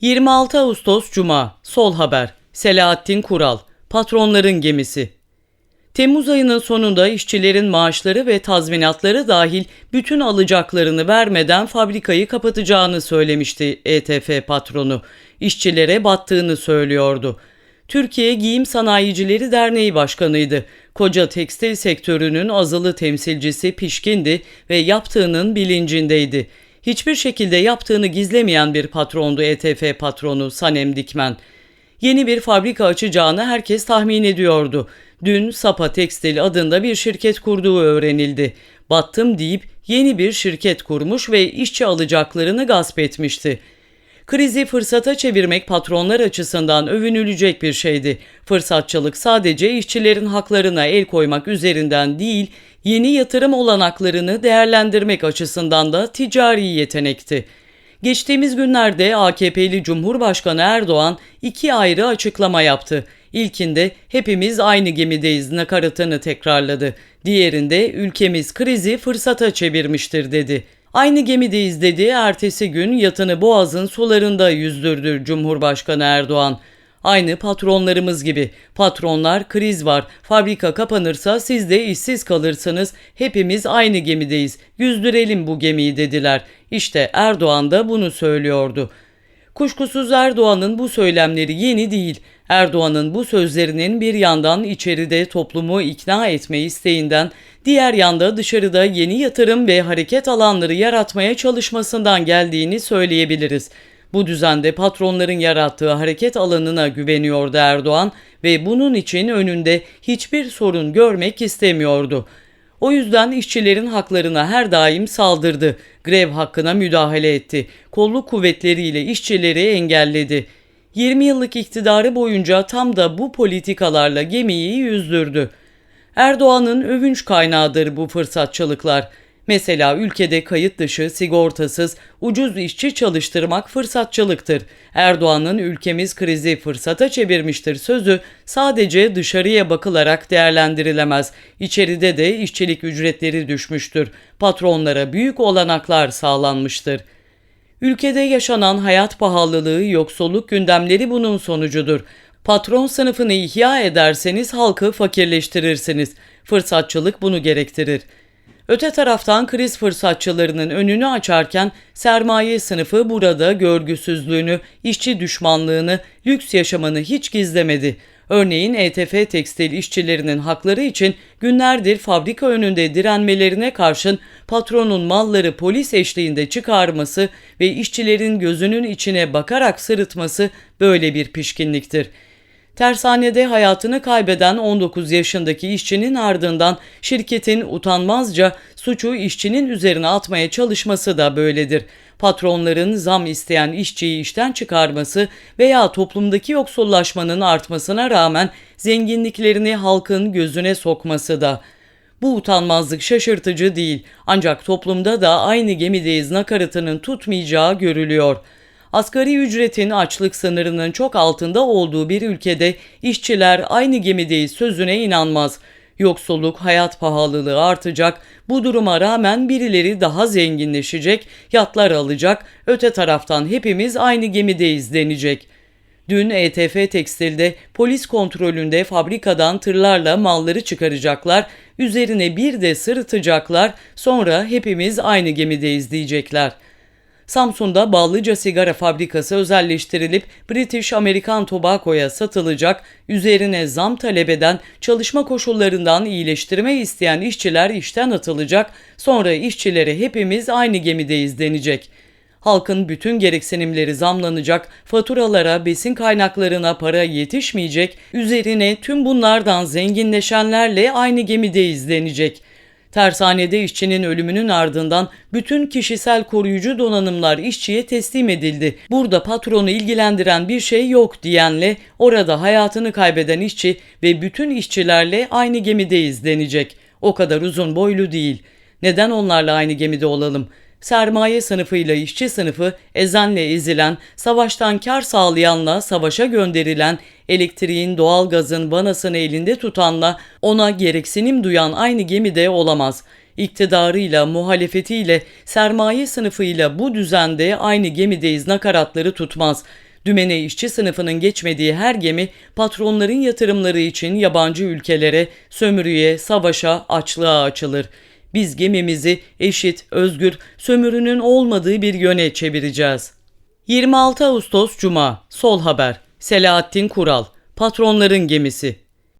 26 Ağustos Cuma Sol Haber Selahattin Kural Patronların gemisi Temmuz ayının sonunda işçilerin maaşları ve tazminatları dahil bütün alacaklarını vermeden fabrikayı kapatacağını söylemişti ETF patronu. İşçilere battığını söylüyordu. Türkiye Giyim Sanayicileri Derneği Başkanıydı. Koca tekstil sektörünün azılı temsilcisi pişkindi ve yaptığının bilincindeydi. Hiçbir şekilde yaptığını gizlemeyen bir patrondu ETF patronu Sanem Dikmen. Yeni bir fabrika açacağını herkes tahmin ediyordu. Dün Sapa Tekstil adında bir şirket kurduğu öğrenildi. Battım deyip yeni bir şirket kurmuş ve işçi alacaklarını gasp etmişti. Krizi fırsata çevirmek patronlar açısından övünülecek bir şeydi. Fırsatçılık sadece işçilerin haklarına el koymak üzerinden değil, yeni yatırım olanaklarını değerlendirmek açısından da ticari yetenekti. Geçtiğimiz günlerde AKP'li Cumhurbaşkanı Erdoğan iki ayrı açıklama yaptı. İlkinde hepimiz aynı gemideyiz nakaratını tekrarladı. Diğerinde ülkemiz krizi fırsata çevirmiştir dedi. Aynı gemideyiz dedi. Ertesi gün yatını Boğaz'ın sularında yüzdürdü Cumhurbaşkanı Erdoğan. Aynı patronlarımız gibi. Patronlar kriz var. Fabrika kapanırsa siz de işsiz kalırsınız. Hepimiz aynı gemideyiz. Yüzdürelim bu gemiyi dediler. İşte Erdoğan da bunu söylüyordu. Kuşkusuz Erdoğan'ın bu söylemleri yeni değil. Erdoğan'ın bu sözlerinin bir yandan içeride toplumu ikna etme isteğinden, diğer yanda dışarıda yeni yatırım ve hareket alanları yaratmaya çalışmasından geldiğini söyleyebiliriz. Bu düzende patronların yarattığı hareket alanına güveniyordu Erdoğan ve bunun için önünde hiçbir sorun görmek istemiyordu. O yüzden işçilerin haklarına her daim saldırdı. Grev hakkına müdahale etti. Kolluk kuvvetleriyle işçileri engelledi. 20 yıllık iktidarı boyunca tam da bu politikalarla gemiyi yüzdürdü. Erdoğan'ın övünç kaynağıdır bu fırsatçılıklar. Mesela ülkede kayıt dışı, sigortasız, ucuz işçi çalıştırmak fırsatçılıktır. Erdoğan'ın ülkemiz krizi fırsata çevirmiştir sözü sadece dışarıya bakılarak değerlendirilemez. İçeride de işçilik ücretleri düşmüştür. Patronlara büyük olanaklar sağlanmıştır. Ülkede yaşanan hayat pahalılığı, yoksulluk gündemleri bunun sonucudur. Patron sınıfını ihya ederseniz halkı fakirleştirirsiniz. Fırsatçılık bunu gerektirir. Öte taraftan kriz fırsatçılarının önünü açarken sermaye sınıfı burada görgüsüzlüğünü, işçi düşmanlığını, lüks yaşamını hiç gizlemedi. Örneğin ETF tekstil işçilerinin hakları için günlerdir fabrika önünde direnmelerine karşın patronun malları polis eşliğinde çıkarması ve işçilerin gözünün içine bakarak sırıtması böyle bir pişkinliktir. Tersanede hayatını kaybeden 19 yaşındaki işçinin ardından şirketin utanmazca suçu işçinin üzerine atmaya çalışması da böyledir. Patronların zam isteyen işçiyi işten çıkarması veya toplumdaki yoksullaşmanın artmasına rağmen zenginliklerini halkın gözüne sokması da. Bu utanmazlık şaşırtıcı değil ancak toplumda da aynı gemideyiz nakaratının tutmayacağı görülüyor.'' Asgari ücretin açlık sınırının çok altında olduğu bir ülkede işçiler aynı gemideyiz sözüne inanmaz. Yoksulluk, hayat pahalılığı artacak. Bu duruma rağmen birileri daha zenginleşecek, yatlar alacak. Öte taraftan hepimiz aynı gemideyiz denecek. Dün ETF Tekstil'de polis kontrolünde fabrikadan tırlarla malları çıkaracaklar, üzerine bir de sırıtacaklar, sonra hepimiz aynı gemideyiz diyecekler.'' Samsun'da Ballıca Sigara Fabrikası özelleştirilip British American Tobacco'ya satılacak, üzerine zam talep eden, çalışma koşullarından iyileştirme isteyen işçiler işten atılacak, sonra işçilere hepimiz aynı gemideyiz denecek. Halkın bütün gereksinimleri zamlanacak, faturalara, besin kaynaklarına para yetişmeyecek, üzerine tüm bunlardan zenginleşenlerle aynı gemideyiz denecek.'' Tersanede işçinin ölümünün ardından bütün kişisel koruyucu donanımlar işçiye teslim edildi. Burada patronu ilgilendiren bir şey yok diyenle orada hayatını kaybeden işçi ve bütün işçilerle aynı gemideyiz denecek. O kadar uzun boylu değil. Neden onlarla aynı gemide olalım? Sermaye sınıfıyla işçi sınıfı ezenle ezilen, savaştan kar sağlayanla savaşa gönderilen, elektriğin, doğalgazın vanasını elinde tutanla ona gereksinim duyan aynı gemide olamaz. İktidarıyla, muhalefetiyle, sermaye sınıfıyla bu düzende aynı gemideyiz nakaratları tutmaz. Dümene işçi sınıfının geçmediği her gemi patronların yatırımları için yabancı ülkelere, sömürüye, savaşa, açlığa açılır. Biz gemimizi eşit, özgür, sömürünün olmadığı bir yöne çevireceğiz. 26 Ağustos Cuma. Sol Haber. Selahattin Kural Patronların Gemisi